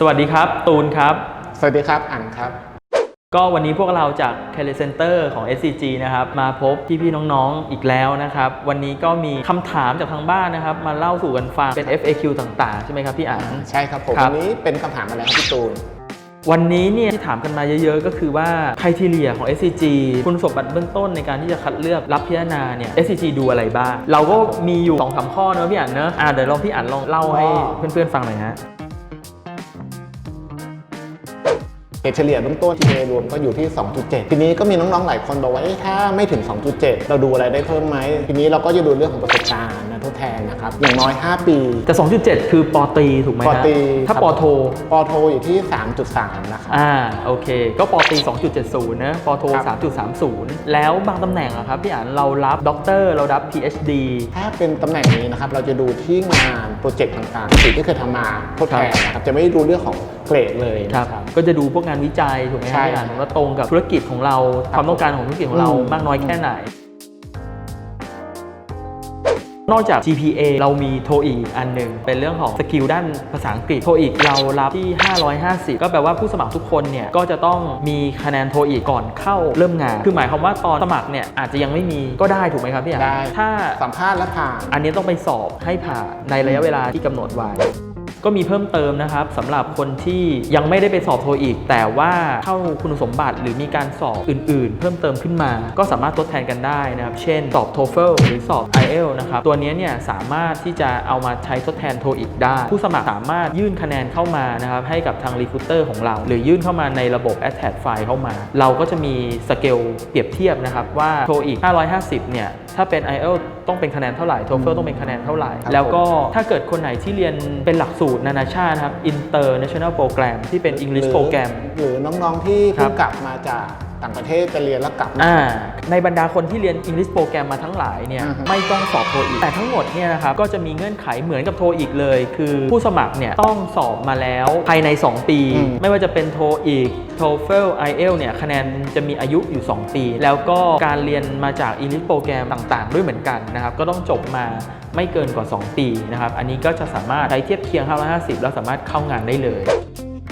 สวัสดีครับ ตูนครับ สวัสดีครับอันครับ ก็วันนี้พวกเราจาก c a r e Center ของ SCG นะครับ มาพบพี่ๆน้องๆอีกแล้วนะครับ วันนี้ก็มีคำถามจากทางบ้านนะครับ มาเล่าสู่กันฟังเป็น FAQ ต่างๆ ใช่ไหมครับพี่อันใช่ครับผมครับวันนี้เป็นคำถามอะไรครับพี่ตูนวันนี้เนี่ยที่ถามกันมาเยอะๆ ก็คือว่าไคทีเรียของ SCG คุณสมบัติเบื้องต้นในการที่จะคัดเลือกรับพิจารณาเนี่ย SCG ดูอะไรบ้าง เราก็มีอยู่2อสข้อเนอะพี่อันเนอะอ่าเดี๋ยวลองพี่อันลองเล่าให้เพื่อนๆฟังหน่อยฮะ เกรดเฉลี่ยเบื้องต้น GPA รวมก็อยู่ที่ 2.7 ทีนี้ก็มีน้องๆ หลายคนบอกว่าเอ๊ะถ้าไม่ถึง 2.7 เราดูอะไรได้เพิ่มไหม ทีนี้เราก็จะดูเรื่องของประสบการณ์นะทดแทนนะครับ อย่างน้อย 5 ปี แต่ 2.7 คือปอตรีถูกไหมปอฮะตรีถ้าครับปอโท ปอโทอยู่ที่ 3.3 นะครับ อ่าโอเค ก็ปอตรี2.70 นะปอโท ครับ 3.30 แล้วบางตำแหน่งอะครับ พี่อันเรารับด็อกเตอร์เรารับ PhD ถ้าเป็นตำแหน่งนี้นะครับ เราจะดูที่งานโปรเจกต์ต่างๆสิ่งที่เคยทำมาทดแทนนะครับ จะไม่ได้ดูเรื่องของเกรดเลยครับนะครับก็จะดูพวกงานวิจัยถูกไหมครับใช่พี่อันว่าตรงกับธุรกิจของเราความต้องการของธุรกิจของเราอืมมากน้อยแค่ไหน นอกจาก GPA เรามีโทอีกอันหนึ่งเป็นเรื่องของสกิลด้านภาษาอังกฤษโทอีกเรารับที่ 550 ก็แปลว่าผู้สมัครทุกคนเนี่ยก็จะต้องมีคะแนนโทอีกก่อนเข้าเริ่มงาน คือหมายความว่าตอนสมัครเนี่ยอาจจะยังไม่มีก็ได้ถูกไหมครับพี่อันได้ถ้าสัมภาษณ์และผ่านอันนี้ต้องไปสอบให้ผ่านในระยะเวลาที่กำหนดไว้ ก็มีเพิ่มเติมนะครับสำหรับคนที่ยังไม่ได้ไปสอบโทอีก แต่ว่าเข้าคุณสมบัติหรือมีการสอบอื่น ๆ เพิ่มเติมขึ้นมา ก็สามารถทดแทนกันได้นะครับเช่นสอบ TOEFL หรือสอบ IELTS นะครับตัวนี้เนี่ยสามารถที่จะเอามาใช้ทดแทนโทอีกได้ ผู้สมัครสามารถยื่นคะแนนเข้ามานะครับให้กับทาง recruiter ของเรา หรือยื่นเข้ามาในระบบ attach file เข้ามา เราก็จะมีสเกลเปรียบเทียบนะครับว่าโทอีก550เนี่ย ถ้าเป็น IELTS ต้องเป็นคะแนนเท่าไหร่ TOEFL ต้องเป็นคะแนนเท่าไหร่ ครับแล้วก็ถ้าเกิดคนไหนที่เรียนเป็นหลักสูตรนานาชาตินะครับ International Program ที่เป็น English หรือ Program หรือน้องๆที่ครัเพิ่บ งกลับมาจาก ต่างประเทศจะเรียนแล้วกลับมาอ่าในบรรดาคนที่เรียน English Program มาทั้งหลายเนี่ยอ่าฮะไม่ต้องสอบโทอีก แต่ทั้งหมดเนี่ยนะครับก็จะมีเงื่อนไขเหมือนกับโทอีกเลย คือผู้สมัครเนี่ยต้องสอบมาแล้วภายใน 2 ปีอืมไม่ว่าจะเป็นโทอีก TOEFL IELTS เนี่ยคะแนนจะมีอายุอยู่ 2 ปี แล้วก็การเรียนมาจาก English Program ต่างๆ ด้วยเหมือนกันนะครับก็ต้องจบมาไม่เกินกว่า 2 ปีนะครับอันนี้ก็จะสามารถใช้เทียบเคียง550 แล้วสามารถเข้างานได้เลย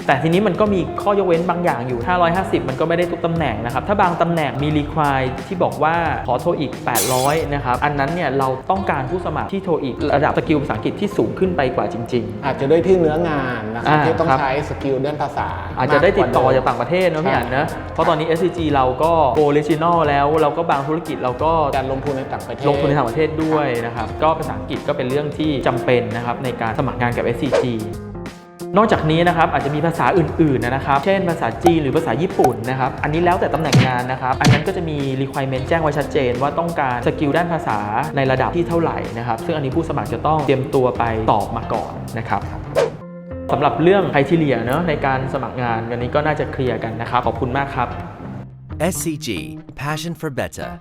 แต่ทีนี้มันก็มีข้อยกเว้นบางอย่างอยู่ 550 มันก็ไม่ได้ทุกตำแหน่งนะครับ ถ้าบางตำแหน่งมีรีควายที่บอกว่าขอโทรอีก 800 นะครับ อันนั้นเนี่ยเราต้องการผู้สมัครที่โทรอีกระดับสกิลภาษาอังกฤษที่สูงขึ้นไปกว่าจริงอาจจะด้วยที่เนื้องานนะครับอ่าที่ต้องครับใช้สกิลเรื่องภาษาๆอาจจะได้ติดต่อมจากต่างประเทศนะพี่ใช่อันนะ เพราะตอนนี้ SCG เราก็โกเลชินอลแล้วเราก็บางธุรกิจเราก็การลงทุนในต่างประเทศลงทุนในต่างประเทศด้วยนะครับก็ภาษาอังกฤษก็เป็นเรื่องที่จำเป็นนะครับในการสมัครงานกับ SCG นอกจากนี้นะครับอาจจะมีภาษาอื่นๆนะครับ เช่นภาษาจีนหรือภาษาญี่ปุ่นนะครับ อันนี้แล้วแต่ตำแหน่งงานนะครับ อันนั้นก็จะมี requirement แจ้งไว้ชัดเจน ว่าต้องการสกิลด้านภาษาในระดับที่เท่าไหร่นะครับ ซึ่งอันนี้ผู้สมัครจะต้องเตรียมตัวไปตอบมาก่อนนะครับสำหรับเรื่องไคทีเรียเนอะในการสมัครงานวันนี้ก็น่าจะเคลียร์กันนะครับ ขอบคุณมากครับ SCG Passion for Better